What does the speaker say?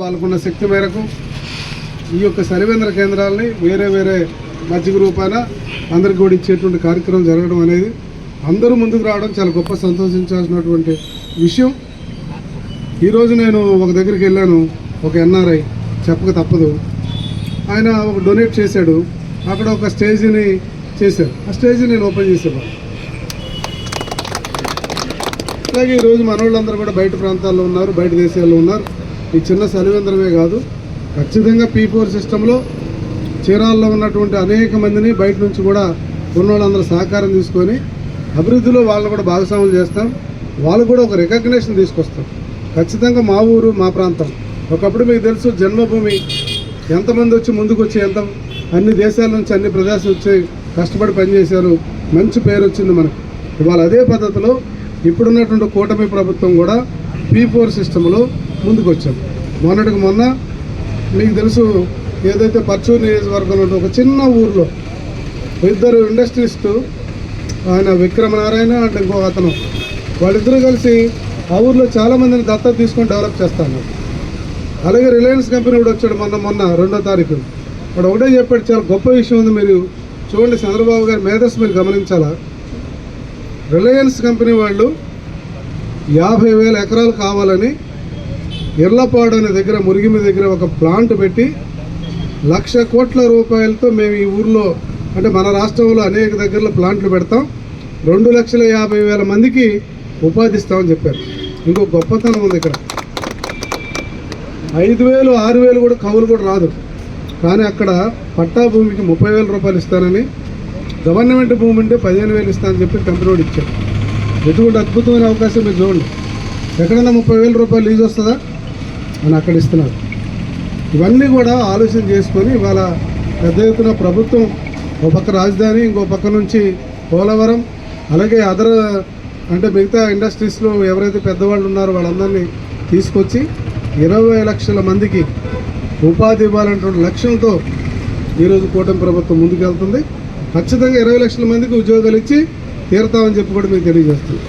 వాళ్ళకున్న శక్తి మేరకు ఈ యొక్క సరివేంద్ర కేంద్రాలని వేరే వేరే మజ్జిగ రూపాన అందరికి కూడా ఇచ్చేటువంటి కార్యక్రమం జరగడం అనేది అందరూ ముందుకు రావడం చాలా గొప్ప సంతోషించాల్సినటువంటి విషయం. ఈరోజు నేను ఒక దగ్గరికి వెళ్ళాను ఒక ఎన్ఆర్ఐ చెప్పక తప్పదు. ఆయన ఒక డొనేట్ చేశాడు అక్కడ ఒక స్టేజీని చేశారు. ఆ స్టేజ్ నేను ఓపెన్ చేసేవాడు అలాగే ఈరోజు మనోళ్ళందరూ కూడా బయట ప్రాంతాల్లో ఉన్నారు బయట దేశాల్లో ఉన్నారు. ఈ చిన్న సలివేంద్రమే కాదు ఖచ్చితంగా పీ ఫోర్ సిస్టంలో చీరాల్లో ఉన్నటువంటి అనేక మందిని బయట నుంచి కూడా ఉన్న వాళ్ళందరూ సహకారం తీసుకొని అభివృద్ధిలో వాళ్ళని కూడా భాగస్వాములు చేస్తాం. వాళ్ళు కూడా ఒక రికగ్నేషన్ తీసుకొస్తాం ఖచ్చితంగా మా ఊరు మా ప్రాంతం. ఒకప్పుడు మీకు తెలుసు జన్మభూమి ఎంతమంది వచ్చి ముందుకు వచ్చి ఎంత అన్ని దేశాల నుంచి అన్ని ప్రదేశాలు వచ్చి కష్టపడి పనిచేశారు. మంచి పేరు వచ్చింది మనకు. ఇవాళ అదే పద్ధతిలో ఇప్పుడున్నటువంటి కూటమి ప్రభుత్వం కూడా పీ ఫోర్ సిస్టంలో ముందుకు వచ్చాం మొన్నటికి మొన్న మీకు తెలుసు ఏదైతే పర్చూరు నియోజకవర్గంలో ఉంటే ఒక చిన్న ఊర్లో ఇద్దరు ఇండస్ట్రీస్టు ఆయన విక్రమనారాయణ అండ్ ఇంకో అతను వాళ్ళిద్దరూ కలిసి ఆ ఊర్లో చాలామందిని దత్త దత్తత తీసుకొని డెవలప్ చేస్తాను. అలాగే రిలయన్స్ కంపెనీ కూడా వచ్చాడు మొన్న మొన్న రెండో తారీఖు. వాడు ఒకటే చెప్పాడు చాలా గొప్ప విషయం ఉంది మీరు చూడండి చంద్రబాబు గారి మేధస్సు మీరు గమనించాలా? రిలయన్స్ కంపెనీ వాళ్ళు యాభై వేల ఎకరాలు కావాలని ఇర్లపాడు అనే దగ్గర మురిగిమి దగ్గర ఒక ప్లాంట్ పెట్టి లక్ష కోట్ల రూపాయలతో మేము ఈ ఊర్లో అంటే మన రాష్ట్రంలో అనేక దగ్గరలో ప్లాంట్లు పెడతాం. రెండు లక్షల యాభై వేల మందికి ఉపాధి ఇస్తామని చెప్పారు. ఇంకో గొప్పతనం ఉంది ఇక్కడ. ఐదు వేలు ఆరు వేలు కూడా కవులు కూడా రాదు. కానీ అక్కడ పట్టా భూమికి ముప్పై వేల రూపాయలు ఇస్తానని గవర్నమెంట్ భూమి ఉంటే పదిహేను వేలు ఇస్తానని చెప్పి కంపెనీ ఇచ్చారు ఎటువంటి అద్భుతమైన అవకాశం మీరు చూడండి. ఎక్కడైనా ముప్పై వేల రూపాయలు లీజ్ వస్తుందా? అని అక్కడ ఇస్తున్నారు ఇవన్నీ కూడా ఆలోచన చేసుకొని ఇవాళ పెద్ద ఎత్తున ప్రభుత్వం ఒక పక్క రాజధాని ఇంకో పక్క నుంచి పోలవరం అలాగే అదర్ అంటే మిగతా ఇండస్ట్రీస్లో ఎవరైతే పెద్దవాళ్ళు ఉన్నారో వాళ్ళందరినీ తీసుకొచ్చి ఇరవై లక్షల మందికి ఉపాధి ఇవ్వాలన్నటువంటి లక్ష్యంతో ఈరోజు కూటమి ప్రభుత్వం ముందుకెళ్తుంది. ఖచ్చితంగా ఇరవై లక్షల మందికి ఉద్యోగాలు ఇచ్చి తీరుతామని చెప్పి కూడా మీకు తెలియజేస్తుంది